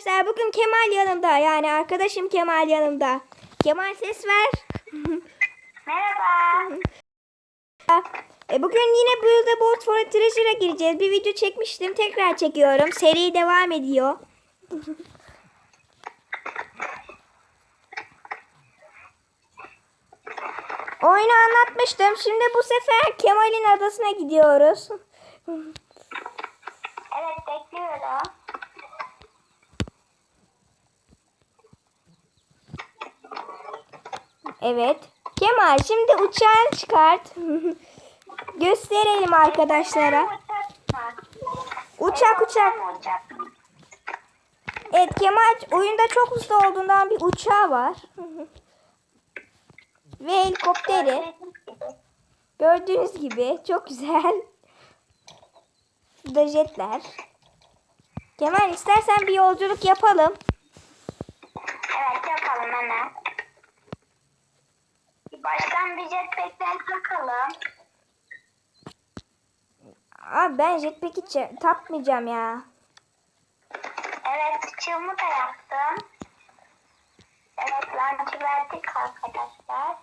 Arkadaşlar bugün Kemal yanımda. Yani arkadaşım Kemal yanımda. Kemal ses ver. Merhaba. E, bugün yine Build a Boat for a Treasure'a gireceğiz. Bir video çekmiştim. Tekrar çekiyorum. Seri devam ediyor. Oyunu anlatmıştım. Şimdi bu sefer Kemal'in adasına gidiyoruz. Evet bekliyorum. Evet. Kemal şimdi uçağını çıkart. Gösterelim arkadaşlara. Uçak uçak. Evet Kemal oyunda çok hızlı olduğundan bir uçağı var. Ve helikopteri. Gördüğünüz gibi çok güzel. Bu da jetler. Kemal istersen bir yolculuk yapalım. Evet yapalım hemen. Bir Baştan bir jetpack'ten takalım. Abi ben jetpack'i takmayacağım ya. Evet çığımı da yaptım. Evet lancı verdik arkadaşlar.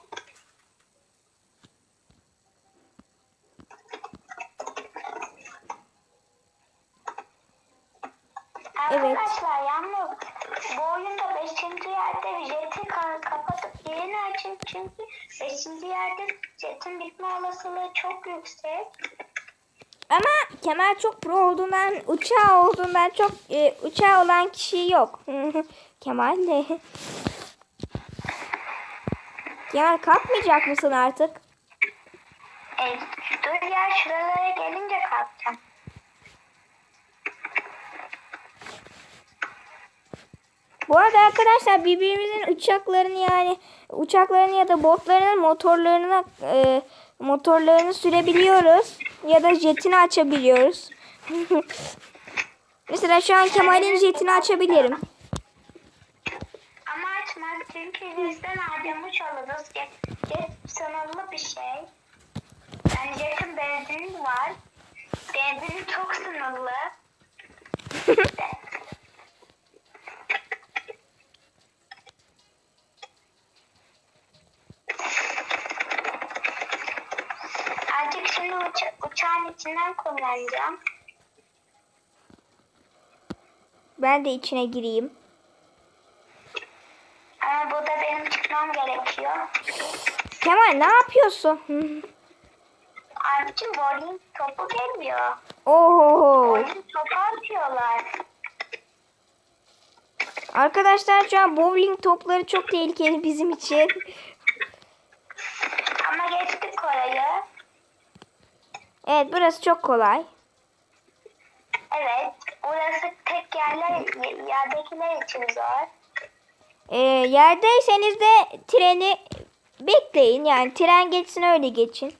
Evet. Arkadaşlar yalnız bu oyunda 5. yerde jeti ka- kapatıp yeni açın çünkü 5. yerde jetin bitme olasılığı çok yüksek. Ama Kemal çok pro olduğundan, uçağı olduğundan çok e, uçağı olan kişi yok. Kemal de. Kemal kalkmayacak mısın artık? E, dur ya şuralara gelince kalkacağım. Bu arada arkadaşlar birbirimizin uçaklarını yani uçaklarını ya da botlarının motorlarına e, motorlarını sürebiliyoruz ya da jetini açabiliyoruz. Mesela şu an Kemal'in jetini açabilirim. Ama açma çünkü bizden harcamış oluruz. Jet, jet sınırlı bir şey. Yani jetin benzini var. Benzini çok sınırlı. Artık şimdi uça- uçağın içinden kullanacağım. Ben de içine gireyim. Ama burada benim çıkmam gerekiyor. Kemal ne yapıyorsun? Abicim bowling topu geliyor. Oho. Bowling topu atıyorlar. Arkadaşlar şu an bowling topları çok tehlikeli bizim için. Ama geçtik orayı. Evet burası çok kolay. Evet. Burası tek yerler, yerdekiler için zor. Ee, yerdeyseniz de treni bekleyin. Yani tren geçsin öyle geçin.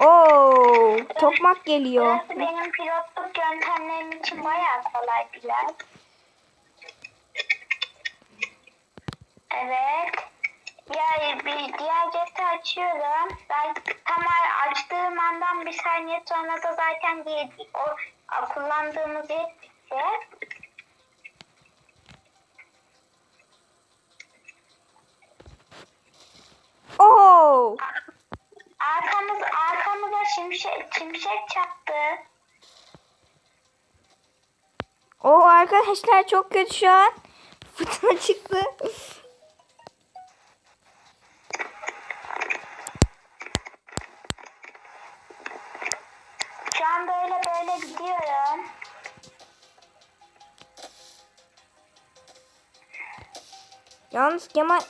Oo, tokmak geliyor. Burası benim pilotluk yöntemlerim için bayağı kolay biraz. Evet. Diğer, bir, diğer jeti açıyorum. Ben tam açtığım andan bir saniye sonra da zaten diye, o, kullandığımız jet bitti. Oo, Arkamız, arkamıza şimşek, şimşek çaktı. o arkadaşlar çok kötü şu an. Fırtına çıktı. Yalnız Kemal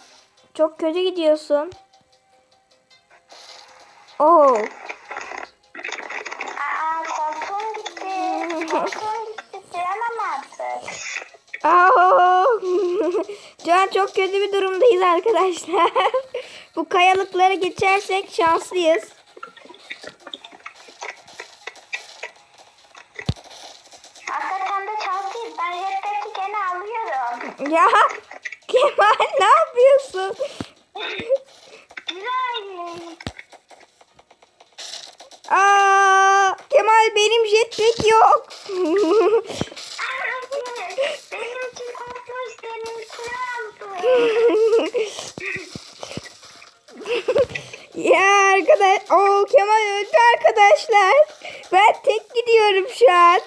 çok kötü gidiyorsun. Oo. Aa koltuğum gitti. Koltuğum gitti. Süremem artık. Aa, Şu an çok kötü bir durumdayız arkadaşlar. Bu kayalıkları geçersek şanslıyız. Kemal ne yapıyorsun? Aa, Kemal benim jetpack yok. Ya arkadaş. Oo Kemal öldü arkadaşlar. Ben tek gidiyorum şu an.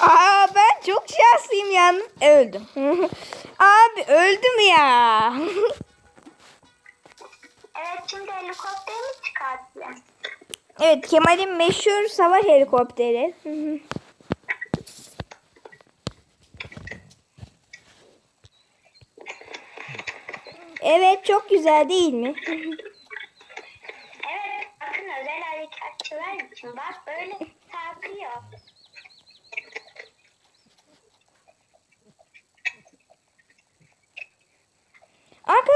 Aa ben çok şanslıyım yalnız. Öldüm. Abi öldüm ya. Evet şimdi helikopterimi çıkartayım. evet Kemal'in meşhur savaş helikopteri. evet çok güzel değil mi? Evet bakın özel harekatçılar için bak böyle sarkıyor.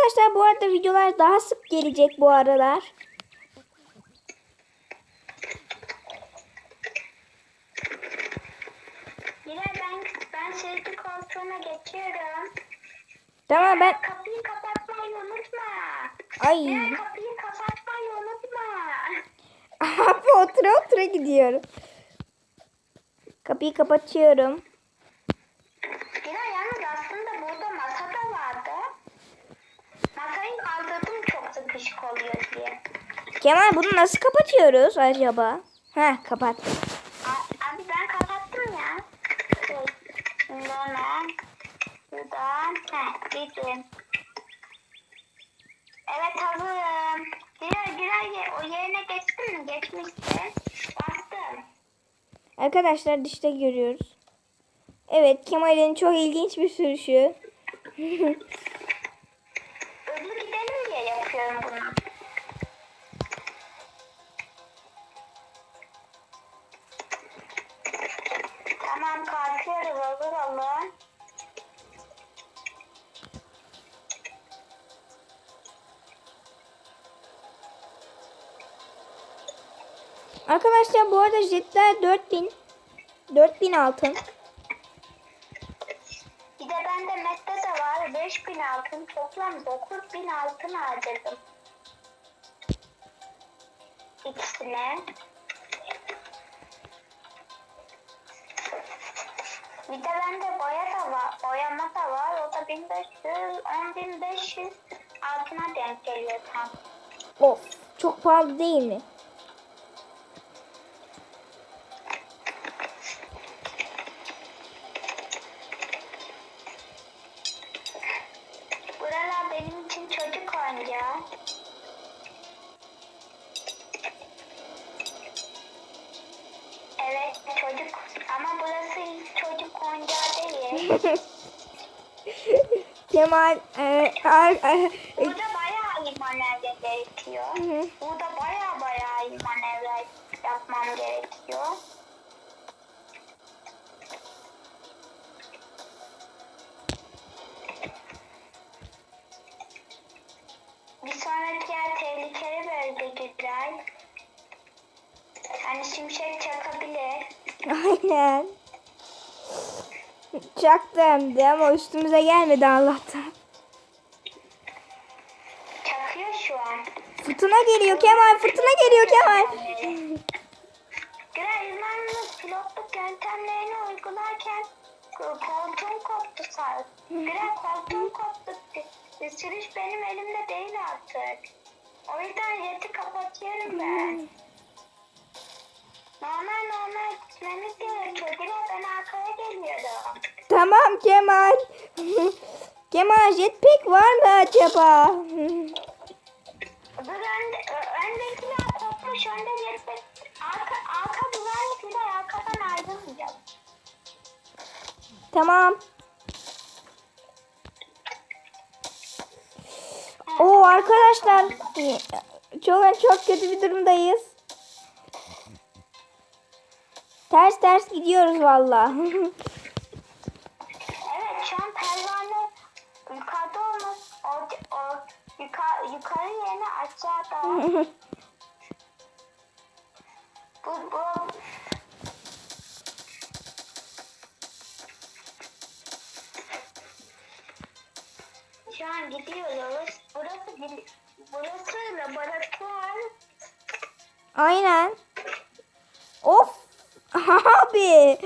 Arkadaşlar bu arada videolar daha sık gelecek bu aralar. Yine ben ben seyirci koltuğuna geçiyorum. Tamam ben Kapıyı kapatmayı unutma. ay Yine kapıyı kapatmayı unutma. abi otura otura gidiyorum. Kapıyı kapatıyorum. Yine yalnız aslında burada masa da vardı. Masayı kaldırdım oluyor diye. Kemal bunu nasıl kapatıyoruz acaba? Ha kapat. Abi ben kapattım ya. Şey, Şimdi hemen şuradan heh, gidin. Evet hazırım. Girer girer o yerine geçtin mi? Geçmişsin. Bastım. Arkadaşlar dışta görüyoruz. Evet Kemal'in çok ilginç bir sürüşü. Arkadaşlar bu arada jetler 4000. 4000 altın. Bir de bende mette de var 5000 altın toplam 9000 altın harcadım. İkisine. Bir de bende boya da var, boyama da var. O da 1500, 10500 altına denk geliyor tam. Of çok pahalı değil mi? Kemal e, ar- e, Burada bayağı manevra gerekiyor. Hı hı. Burada bayağı bayağı manevra yapmam gerekiyor. Bir sonraki yer tehlikeli bölge güzel. Hani şimşek çakabilir. aynen. Çaktı hem de ama üstümüze gelmedi Allah'tan. Çakıyor şu an. Fırtına geliyor Kemal fırtına geliyor Kemal. Güray uzmanımız pilotluk yöntemlerini uygularken koltuğum koptu sağ. Güray koltuğum koptu. Sürüş benim elimde değil artık. O yüzden yeti kapatıyorum ben. Normal normal gitmemiz gerekiyor. Ben arkaya geliyorum. Tamam Kemal. Kemal jetpack var mı acaba? Dur önde, öndekiler kopmuş. Önde yeti. Arka, arka Güray arkadan ayrılmayacağım. Tamam. Oo arkadaşlar çok çok kötü bir durumdayız. Ters ters gidiyoruz valla. Evet şu an pervane yukarıda olmaz. O, o yukarı, yukarı yerine aşağıda. bu, bu Şu an gidiyoruz. Burası burası laboratuvar. Aynen. Abi.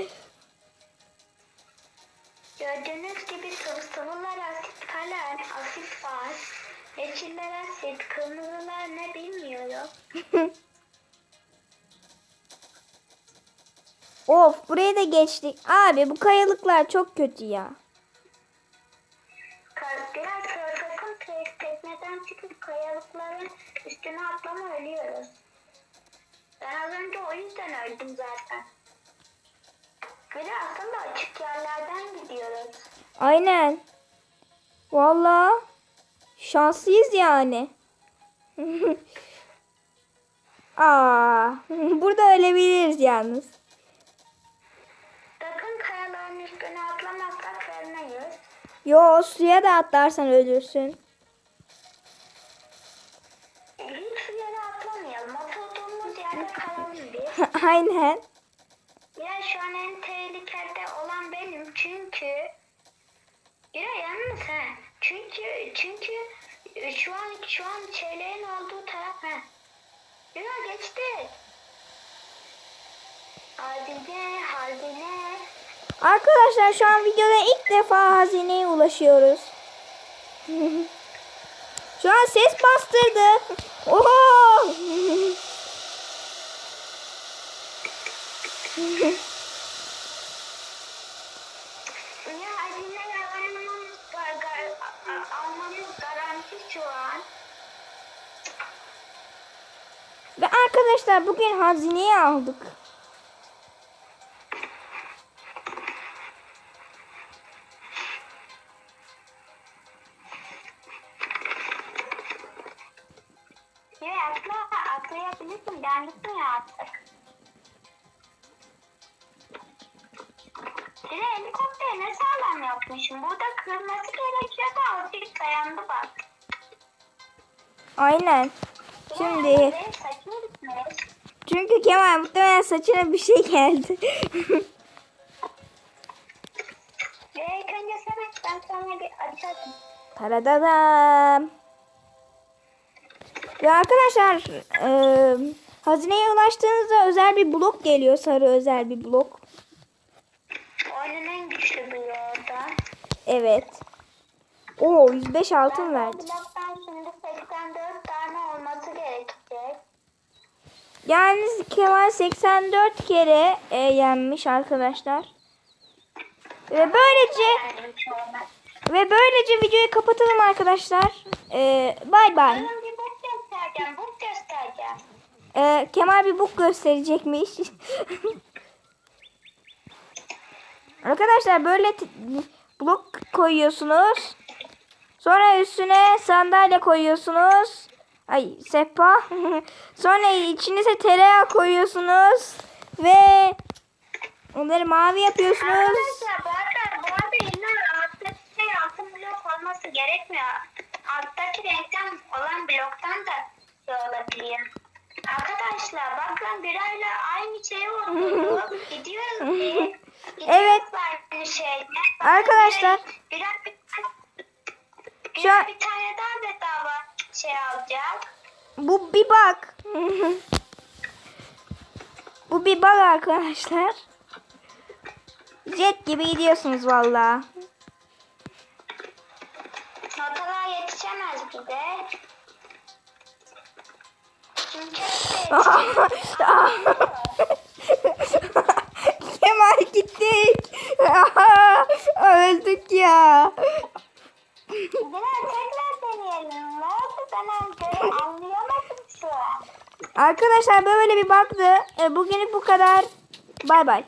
Gördüğünüz gibi sıvılar asit kalem, asit var. Yeşiller asit, kırmızılar ne bilmiyorum. of buraya da geçtik. Abi bu kayalıklar çok kötü ya. Biraz te- tekneden çıkıp kayalıkların üstüne atlama ölüyoruz. Ben az önce o yüzden öldüm zaten. De aslında açık yerlerden gidiyoruz. Aynen. Vallahi şanslıyız yani. Aa, burada ölebiliriz yalnız. Sakın kayaların üstüne atlamazsak ölmeyiz. Yo suya da atlarsan ölürsün. Hiç yere atlamayalım. Oturduğumuz yerde kalalım biz. Aynen. Çünkü çünkü şu an şu an şeylerin olduğu taraf ha. Ya geçti. Haldine haldine. Arkadaşlar şu an videoda ilk defa hazineye ulaşıyoruz. şu an ses bastırdı. Oho! Ya haldine almamız var. Gar, a- a- Ve arkadaşlar bugün hazineyi aldık. Helikopteri ne sağlam yapmışım. Burada kırması gerekiyor da azıcık dayandı bak. Aynen. Şimdi çünkü Kemal muhtemelen saçına bir şey geldi. Ve ilk önce sen aç ben sonra bir açarım. Taradadam. Ve arkadaşlar e, hazineye ulaştığınızda özel bir blok geliyor. Sarı özel bir blok. En güçlü bloğu orada. Evet. Oo 105 altın verdi. bloktan şimdi 84 tane olması gerekecek. Yani Kemal 84 kere e, yenmiş arkadaşlar. Ve böylece ve böylece videoyu kapatalım arkadaşlar. E, bay bay. Benim bir bok göstereceğim, bok göstereceğim. E, Kemal bir book gösterecekmiş. Arkadaşlar böyle blok koyuyorsunuz. Sonra üstüne sandalye koyuyorsunuz. Ay sehpa. Sonra içinize tereyağı koyuyorsunuz. Ve onları mavi yapıyorsunuz. Arkadaşlar bu arada, bu arada illa alttaki şey altın blok olması gerekmiyor. Alttaki renkten olan bloktan da şey olabiliyor. Arkadaşlar bakın birayla aynı şeyi okuduk. Gidiyoruz biz. Evet. Aynı şeyde. Arkadaşlar. Birer bir, bir, Şu an- bir tane daha bedava şey alacak. Bu bir bak. Bu bir bak arkadaşlar. Jet gibi gidiyorsunuz valla. Notalar yetişemez bize. Çünkü. Kemal gittik. Öldük ya. Biraz tekrar deneyelim. Ne oldu ben anca- anlayamadım şu an. Arkadaşlar böyle bir baktı. E, bugünlük bu kadar. Bay bay.